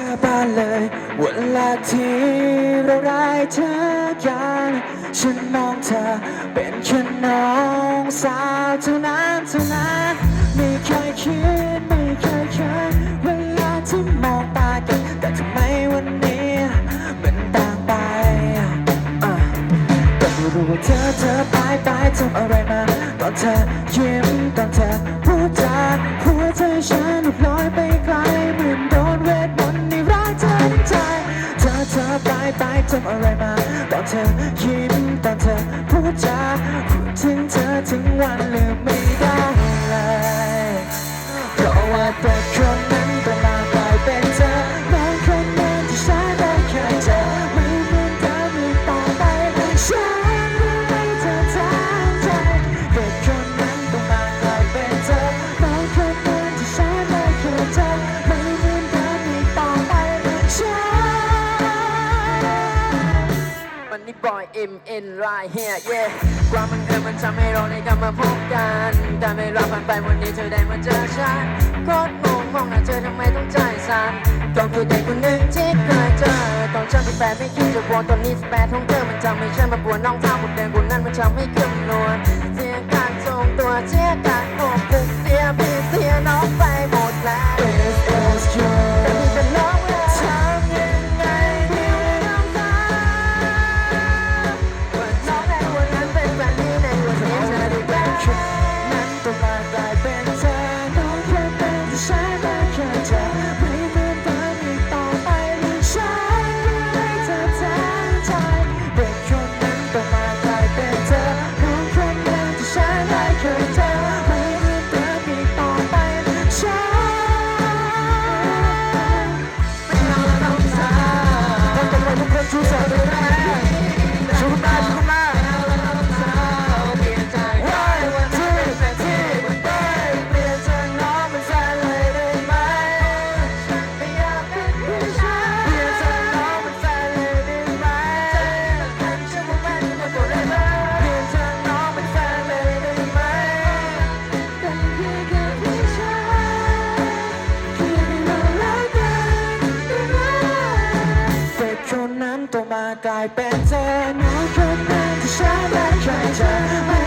าบานเลยเวลาที่เราได้เจอกัน ฉันมองเธอเป็นแค่น้องสาวเท่านั้นเท่านั้นไม่เคยคิดไม่เคยคิดเวลาที่มองตากันแต่ทำไมวันนี้มันต่างไปแต่ไม่รู้ว่าเธอเธอไปไปทำอะไรมาตอนเธอยิ้มตอนเธอพูดจาหัวใจฉันลอยไป เธอเธอไปไปทำอะไรมาตอนเธอยิ้มตอนเธอพูดจาพูดถึงเธอถึงวันลืม บอยเอ็มเอ็นไลน์เฮียเย่ความบังเอิญมันทำให้เราได้กลับมาพบกันการเวลาผ่านไปวันนี้เธอได้มาเจอฉันโคตรงงมองหน้าเธอทำไมต้องใจสั่นก็คือเด็กคนหนึ่งที่เคยเจอตอนฉันสิบแปดไม่คิดจะวนตอนนี้สแปดของเธอมันทำให้ฉันมาปวดน้องเท้าคนเดินคนนั้นมันทำให้ขึ้นนวลเสียการทรงตัวเสียกา ต้องมากลายเป็นเธอหนูเพราะเป็นที่ฉันและใจเธอ